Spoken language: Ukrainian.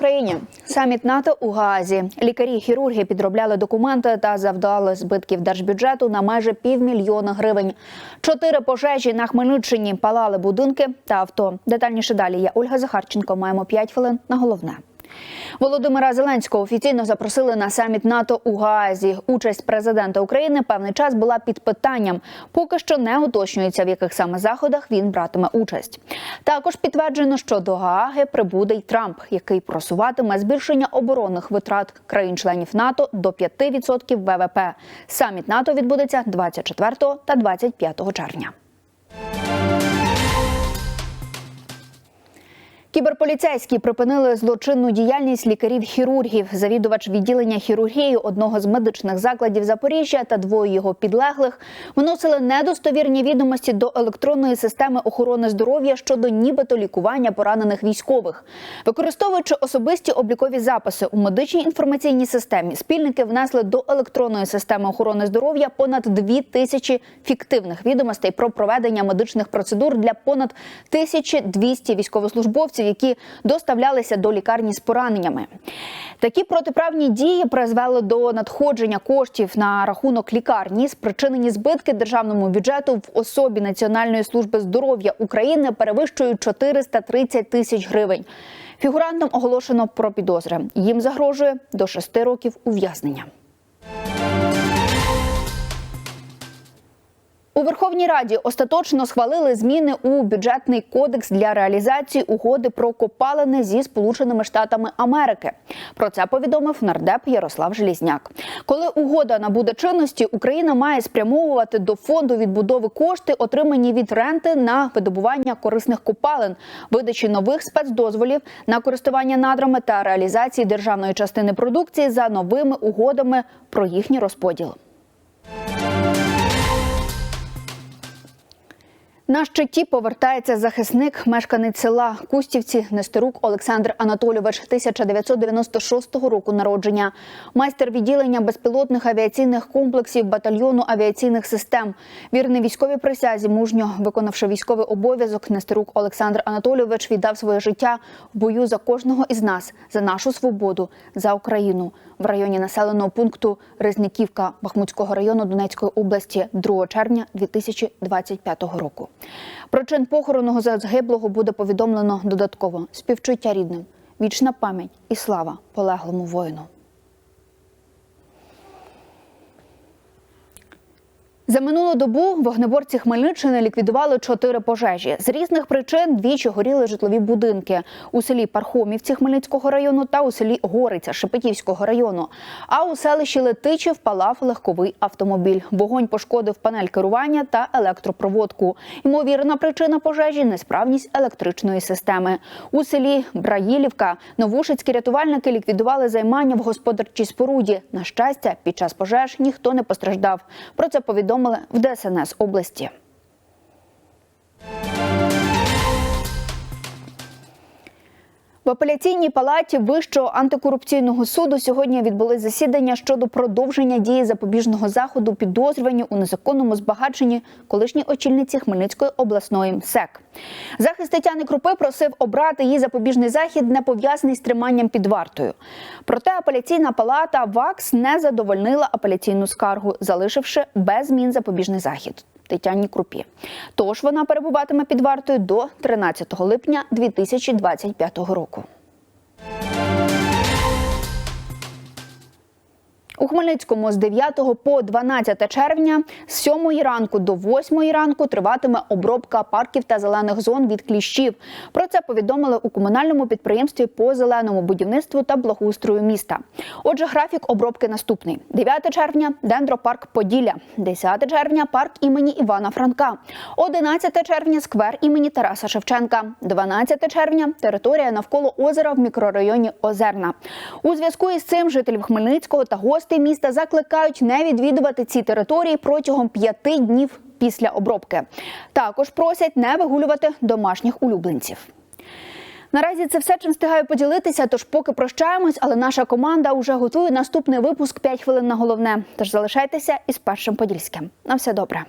Україні. Саміт НАТО у Гаазі. Лікарі, хірурги підробляли документи та завдали збитків держбюджету на майже півмільйона гривень. Чотири пожежі на Хмельниччині палали будинки та авто. Детальніше далі. Я Ольга Захарченко. Маємо 5 хвилин на головне. Володимира Зеленського офіційно запросили на саміт НАТО у Гаазі. Участь президента України певний час була під питанням. Поки що не уточнюється, в яких саме заходах він братиме участь. Також підтверджено, що до Гааги прибуде й Трамп, який просуватиме збільшення оборонних витрат країн-членів НАТО до 5% ВВП. Саміт НАТО відбудеться 24 та 25 червня. Кіберполіцейські припинили злочинну діяльність лікарів-хірургів. Завідувач відділення хірургії одного з медичних закладів Запоріжжя та двоє його підлеглих вносили недостовірні відомості до електронної системи охорони здоров'я щодо нібито лікування поранених військових. Використовуючи особисті облікові записи у медичній інформаційній системі, спільники внесли до електронної системи охорони здоров'я понад дві тисячі фіктивних відомостей про проведення медичних процедур для понад 1200 військовослужбовців які доставлялися до лікарні з пораненнями. Такі протиправні дії призвели до надходження коштів на рахунок лікарні. Спричинені збитки державному бюджету в особі Національної служби здоров'я України перевищують 430 тисяч гривень. Фігурантам оголошено про підозри. Їм загрожує до 6 років ув'язнення. У Верховній Раді остаточно схвалили зміни у бюджетний кодекс для реалізації угоди про копалини зі Сполученими Штатами Америки. Про це повідомив нардеп Ярослав Желізняк. Коли угода набуде чинності, Україна має спрямовувати до фонду відбудови кошти, отримані від ренти на видобування корисних копалин, видачі нових спецдозволів на користування надрами та реалізації державної частини продукції за новими угодами про їхній розподіл. На щиті повертається захисник, мешканець села Кустівці Нестерук Олександр Анатолійович, 1996 року народження, майстер відділення безпілотних авіаційних комплексів батальйону авіаційних систем. Вірний військовій присязі, мужньо виконавши військовий обов'язок, Нестерук Олександр Анатолійович віддав своє життя в бою за кожного із нас, за нашу свободу, за Україну в районі населеного пункту Резніківка Бахмутського району Донецької області 2 червня 2025 року. Причин похорону загиблого буде повідомлено додатково співчуття рідним, вічна пам'ять і слава полеглому воїну. За минулу добу вогнеборці Хмельниччини ліквідували чотири пожежі. З різних причин двічі горіли житлові будинки у селі Пархомівці Хмельницького району та у селі Гориця Шепетівського району. А у селищі Летичів палав легковий автомобіль. Вогонь пошкодив панель керування та електропроводку. Ймовірна причина пожежі несправність електричної системи. У селі Браїлівка новушицькі рятувальники ліквідували займання в господарчій споруді. На щастя, під час пожеж ніхто не постраждав. Про це повідомили в ДСНС області. В апеляційній палаті Вищого антикорупційного суду сьогодні відбулись засідання щодо продовження дії запобіжного заходу підозрювані у незаконному збагаченні колишньої очільниці Хмельницької обласної МСЕК. Захист Тетяни Крупи просив обрати її запобіжний захід, не пов'язаний з триманням під вартою. Проте апеляційна палата ВАКС не задовольнила апеляційну скаргу, залишивши без змін запобіжний захід. Тетяні Крупі. Тож вона перебуватиме під вартою до 13 липня 2025 року. У Хмельницькому з 9 по 12 червня з 7 ранку до 8 ранку триватиме обробка парків та зелених зон від кліщів. Про це повідомили у комунальному підприємстві по зеленому будівництву та благоустрою міста. Отже, графік обробки наступний: 9 червня дендропарк Поділля, 10 червня парк імені Івана Франка, 11 червня сквер імені Тараса Шевченка, 12 червня територія навколо озера в мікрорайоні Озерна. У зв'язку із цим жителів Хмельницького та гостей міста закликають не відвідувати ці території протягом п'яти днів після обробки. Також просять не вигулювати домашніх улюбленців. Наразі це все чим встигаю поділитися. Тож поки прощаємось, але наша команда вже готує наступний випуск «5 хвилин на головне. Тож залишайтеся із першим подільським. На все добре.